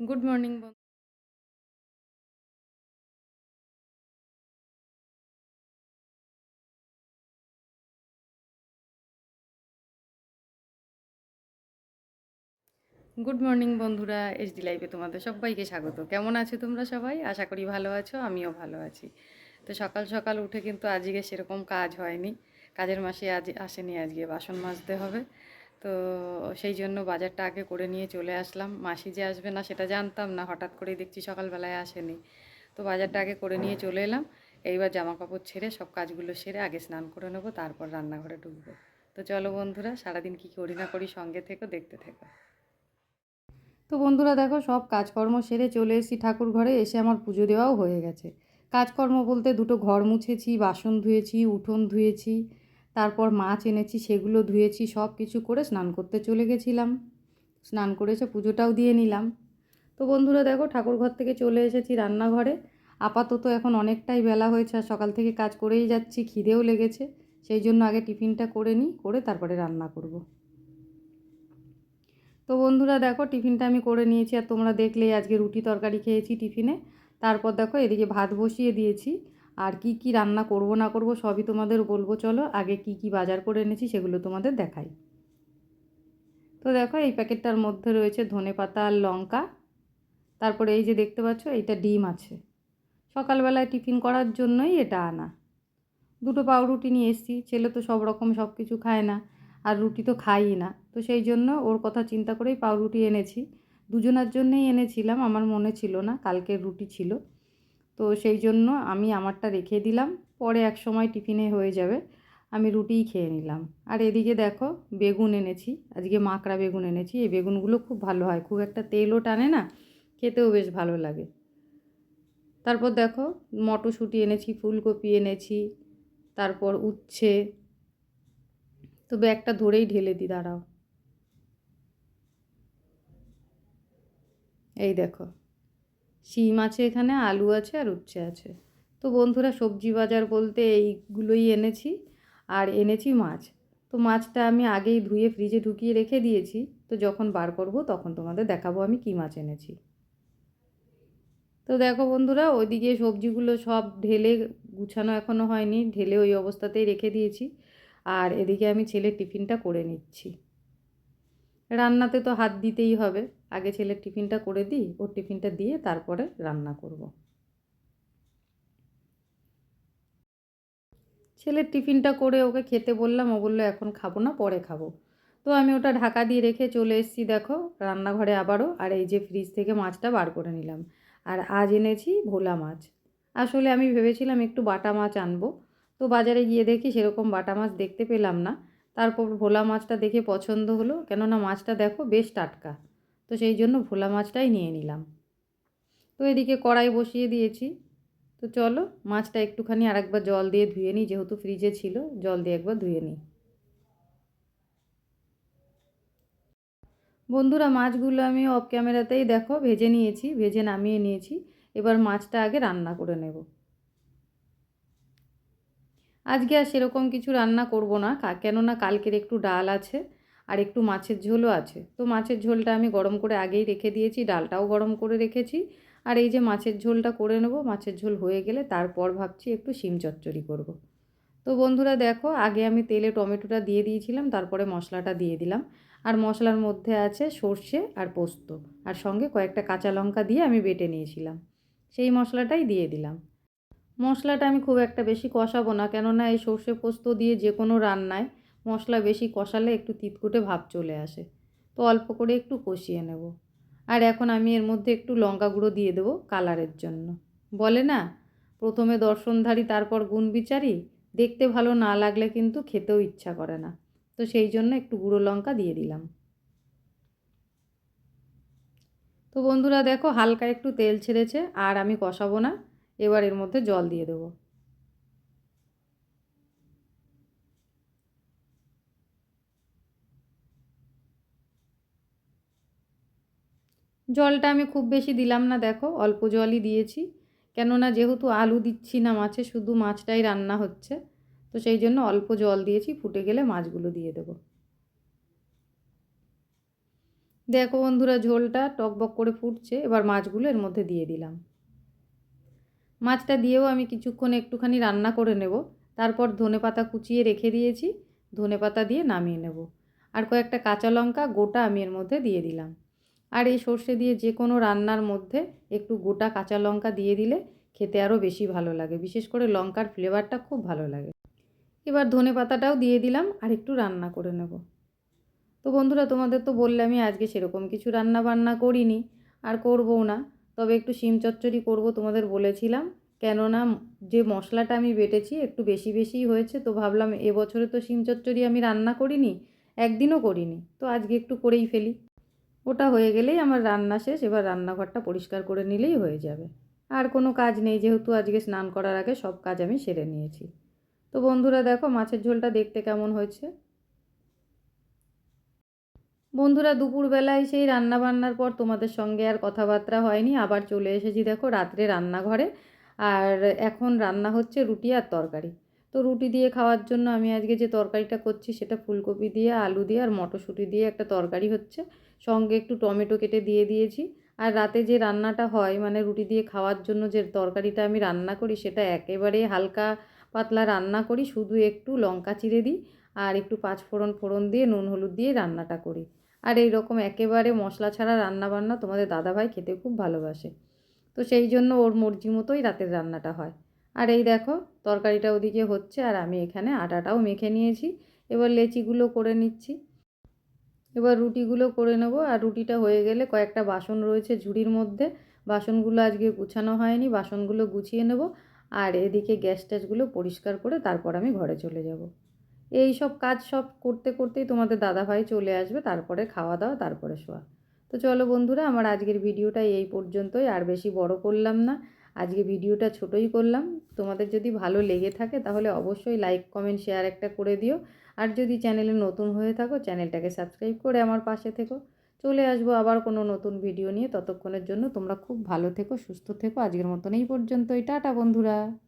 Good morning good morning বন্ধুরা। HD লাইভে তোমাদের সবাইকে স্বাগত। কেমন আছো তোমরা সবাই? আশা করি ভালো আছো, আমিও ভালো আছি। তো সকাল সকাল উঠে কিন্তু আজকে সেরকম কাজ হয়নি। কাজের মাসে আজ আসেনি, আজকে বাসন মাজতে হবে। তো সেই জন্য বাজারটা আগে করে নিয়ে চলে আসলাম। মাসি যে আসবে না সেটা জানতাম না, হঠাৎ করেই দেখছি সকালবেলায় আসেনি। তো বাজারটা আগে করে নিয়ে চলে এলাম। এইবার জামা কাপড় ছেড়ে, সব কাজগুলো সেরে আগে স্নান করে নেব, তারপর রান্নাঘরে ঢুকবো। তো চলো বন্ধুরা, সারাদিন কী করি না করি সঙ্গে থেকো, দেখতে থেকো। তো বন্ধুরা দেখো, সব কাজকর্ম সেরে চলে এসেছি ঠাকুর ঘরে, এসে আমার পুজো দেওয়াও হয়ে গেছে। কাজকর্ম বলতে দুটো ঘর মুছেছি, বাসন ধুয়েছি, উঠোন ধুয়েছি। তারপর মাছ এনেছি, সেগুলো ধুয়েছি সব কিছু করে স্নান করতে চলে গেছিলাম। স্নান করেছে পুজোটাও দিয়ে নিলাম। তো বন্ধুরা দেখো, ঠাকুর ঘর থেকে চলে এসেছি রান্নাঘরে। আপাতত এখন অনেকটাই বেলা হয়েছে, আর সকাল থেকে কাজ করেই যাচ্ছি, খিদেও লেগেছে। সেই জন্য আগে টিফিনটা করে নিই, করে তারপরে রান্না করব। তো বন্ধুরা দেখো, টিফিনটা আমি করে নিয়েছি, আর তোমরা দেখলেই আজকে রুটি তরকারি খেয়েছি টিফিনে। তারপর দেখো, এদিকে ভাত বসিয়ে দিয়েছি। আর কি কি রান্না করব না করব সবই তোমাদের বলব, চলো আগে কি কি বাজার করে এনেছি সেগুলো তোমাদের দেখাই। তো দেখো এই প্যাকেটটার মধ্যে রয়েছে ধনে পাতা আর লঙ্কা। তারপরে এই যে দেখতে পাচ্ছ এইটা ডিম আছে। সকালবেলায় টিফিন করার জন্যই এটা আনা। দুটো পাউরুটি নিয়ে এসেছি, ছেলে তো সব রকম সব কিছু খায় না আর রুটি তো খাইই না। তো সেই জন্য ওর কথা চিন্তা করেই পাউরুটি এনেছি। দুজনার জন্যেই এনেছিলাম, আমার মনে ছিল না, কালকের রুটি ছিল। তো সেই জন্য আমি আমারটা রেখে দিলাম। পরে এক সময় টিফিনে হয়ে যাবে, আমি রুটিই খেয়ে নিলাম। আর এদিকে দেখো, বেগুন এনেছি। আজকে মাকড়া বেগুন এনেছি। এই বেগুনগুলো খুব ভালো হয়। খুব একটা তেলও টানে না, খেতেও বেশ ভালো লাগে। তারপর দেখো, মটরশুঁটি এনেছি, ফুলকপি এনেছি, তারপর উচ্ছে। তো ব্যাগটা ধরেই ঢেলে দিই দাঁড়াও। এই দেখো। শিম আছে এখানে, আলু আছে আর উচ্ছে আছে। তো বন্ধুরা, সবজি বাজার বলতে এইগুলোই এনেছি আর এনেছি মাছ। তো মাছটা আমি আগেই ধুয়ে ফ্রিজে ঢুকিয়ে রেখে দিয়েছি। তো যখন বার করব তখন তোমাদের দেখাবো আমি কী মাছ এনেছি। তো দেখো বন্ধুরা, ওইদিকে সবজিগুলো সব ঢেলে গুছানো এখনও হয়নি, ঢেলে ওই অবস্থাতেই রেখে দিয়েছি। আর এদিকে আমি ছেলের টিফিনটা করে নিচ্ছি। রান্নাতে তো হাত দিতেই হবে। আগে ছেলের টিফিনটা করে দিই, ওর টিফিনটা দিয়ে তারপরে রান্না করব। ছেলের টিফিনটা করে ওকে খেতে বললাম, ও বলল, এখন খাব না, পরে খাব। তো আমি ওটা ঢাকা দিয়ে রেখে চলে এসেছি, দেখো, রান্নাঘরে আবারও। আর এই যে ফ্রিজ থেকে মাছটা বার করে নিলাম। আর আজ এনেছি ভোলা মাছ। আসলে আমি ভেবেছিলাম একটু বাটা মাছ আনব। তো বাজারে গিয়ে দেখি সেরকম বাটা মাছ দেখতে পেলাম না। তারপর ভোলা মাছটা দেখে পছন্দ হলো, কেননা মাছটা দেখো বেশ টাটকা। তো সেই জন্য ভোলা মাছটাই নিয়ে নিলাম। তো এদিকে কড়াই বসিয়ে দিয়েছি। তো চলো মাছটা একটুখানি আরেকবার জল দিয়ে ধুয়ে নিই, যেহেতু ফ্রিজে ছিল, জল দিয়ে একবার ধুয়ে নিই। বন্ধুরা, মাছগুলো আমি অফ ক্যামেরাতেই দেখো, ভেজে নিয়েছি, ভেজে নামিয়ে নিয়েছি। এবার মাছটা আগে রান্না করে নেব। আজকে আর সেরকম কিছু রান্না করব না কেননা কালকের একটু ডাল আছে আর একটু মাছের ঝোলও আছে। তো মাছের ঝোলটা আমি গরম করে আগেই রেখে দিয়েছি, ডালটাও গরম করে রেখেছি। আর এই যে মাছের ঝোলটা করে নেব, মাছের ঝোল হয়ে গেলে তারপর ভাবছি একটু শিম চচ্চড়ি করব। তো বন্ধুরা দেখো, আগে আমি তেলে টমেটোটা দিয়ে দিয়েছিলাম, তারপরে মশলাটা দিয়ে দিলাম। আর মশলার মধ্যে আছে সর্ষে আর পোস্ত। আর সঙ্গে কয়েকটা কাঁচা লঙ্কা দিয়ে আমি বেটে নিয়েছিলাম। সেই মশলাটাই দিয়ে দিলাম। মশলাটা আমি খুব একটা বেশি কষাবো না, কেননা এই সর্ষে পোস্ত দিয়ে যে কোনো রান্নায় মশলা বেশি কষালে একটু তিতকুটে ভাব চলে আসে। তো অল্প করে একটু কষিয়ে নেব। আর এখন আমি এর মধ্যে একটু লঙ্কা গুঁড়ো দিয়ে দেবো কালারের জন্য। বলে না, প্রথমে দর্শনধারী তারপর গুণ বিচারি, দেখতে ভালো না লাগলে কিন্তু খেতেও ইচ্ছা করে না। তো সেই জন্য একটু গুঁড়ো লঙ্কা দিয়ে দিলাম। তো বন্ধুরা দেখো হালকা একটু তেল ছেড়েছে, আর আমি কষাবো না। এবার এর মধ্যে জল দিয়ে দেবো। জলটা আমি খুব বেশি দিলাম না, দেখো, অল্প জলই দিয়েছি। কেননা যেহেতু আলু দিচ্ছি না মাছে, শুধু মাছটাই রান্না হচ্ছে। তো সেই জন্য অল্প জল দিয়েছি, ফুটে গেলে মাছগুলো দিয়ে দেবো। দেখো বন্ধুরা, ঝোলটা টকবক করে ফুটছে, এবার মাছগুলো এর মধ্যে দিয়ে দিলাম। মাছটা দিয়েও আমি কিছুক্ষণ একটুখানি রান্না করে নেব। তারপর ধনে পাতা কুচিয়ে রেখে দিয়েছি। ধনে পাতা দিয়ে নামিয়ে নেব। আর কয়েকটা কাঁচা লঙ্কা গোটা আমি এর মধ্যে দিয়ে দিলাম। আর এই সর্ষে দিয়ে যে কোনো রান্নার মধ্যে একটু গোটা কাঁচা লঙ্কা দিয়ে দিলে খেতে আরও বেশি ভালো লাগে। বিশেষ করে লঙ্কার ফ্লেভারটা খুব ভালো লাগে। এবার ধনে পাতাটাও দিয়ে দিলাম আর একটু রান্না করে নেব। তো বন্ধুরা, তোমাদের তো বললে আমি আজকে সেরকম কিছু রান্না বান্না করিনি। আর করবও না। তবে একটু শিম চচ্চড়ি করব তোমাদের বলেছিলাম। কেননা যে মশলাটা আমি বেটেছি একটু বেশি বেশিই হয়েছে, তো ভাবলাম এবছরে তো শিম চচ্চড়ি আমি রান্না করিনি, একদিনও করিনি। তো আজকে একটু করেই ফেলি। ওটা হয়ে গেলেই আমার রান্না শেষ, এবার রান্নাঘরটা পরিষ্কার করে নিলেই হয়ে যাবে। আর কোনো কাজ নেই, যেহেতু আজকে স্নান করার আগে সব কাজ আমি সেরে নিয়েছি। তো বন্ধুরা দেখো মাছের ঝোলটা দেখতে কেমন হয়েছে। বন্ধুরা, দুপুরবেলায় সেই রান্না বান্নার পর তোমাদের সঙ্গে আর কথাবার্তা হয়নি। আবার চলে এসেছি দেখো রাত্রে রান্নাঘরে। আর এখন রান্না হচ্ছে রুটি আর তরকারি। তো রুটি দিয়ে খাওয়ার জন্য আমি আজকে যে তরকারিটা করছি সেটা ফুলকপি দিয়ে, আলু দিয়ে আর মটরশুঁটি দিয়ে একটা তরকারি হচ্ছে। সঙ্গে একটু টমেটো কেটে দিয়ে দিয়েছি। আর রাতে যে রান্নাটা হয় মানে রুটি দিয়ে খাওয়ার জন্য যে তরকারিটা আমি রান্না করি, সেটা একেবারে হালকা পাতলা রান্না করি। শুধু একটু লঙ্কা চিড়ে দিই। আর একটু পাঁচ ফোড়ন ফোড়ন দিয়ে, নুন হলুদ দিয়ে রান্নাটা করি। আর এই রকম একেবারে মশলা ছাড়া রান্না বান্না তোমাদের দাদাভাই খেতে খুব ভালোবাসে। তো সেই জন্য ওর মর্জি মতোই রাতের রান্নাটা হয়। আর এই দেখো, তরকারিটা ওদিকে হচ্ছে আর আমি এখানে আটাটাও মেখে নিয়েছি। এবার লেচিগুলো করে নিচ্ছি। এবার রুটিগুলো করে নেব। আর রুটিটা হয়ে গেলে কয়েকটা বাসন রয়েছে ঝুড়ির মধ্যে। বাসনগুলো আজকে গুছানো হয়নি, বাসনগুলো গুছিয়ে নেব। আর এদিকে গ্যাস ট্যাসগুলো পরিষ্কার করে তারপর আমি ঘরে চলে যাব। এই সব কাজ সব করতে করতেই তোমাদের দাদাভাই চলে আসবে, তারপরে খাওয়া দাওয়া, তারপরে শোয়া। তো চলো বন্ধুরা, আমার আজকের ভিডিওটা এই পর্যন্তই, আর বেশি বড় করলাম না। আজকে ভিডিওটা ছোটই করলাম। তোমাদের যদি ভালো লেগে থাকে তাহলে অবশ্যই লাইক কমেন্ট শেয়ার একটা করে দিও। আর যদি চ্যানেলে নতুন হয়ে থাকো চ্যানেলটাকে সাবস্ক্রাইব করে আমার পাশে থেকো। চলে আসব আবার কোনো নতুন ভিডিও নিয়ে। ততক্ষণের জন্য তোমরা খুব ভালো থেকো, সুস্থ থেকো। আজকের মতন এই পর্যন্তই। টাটা বন্ধুরা।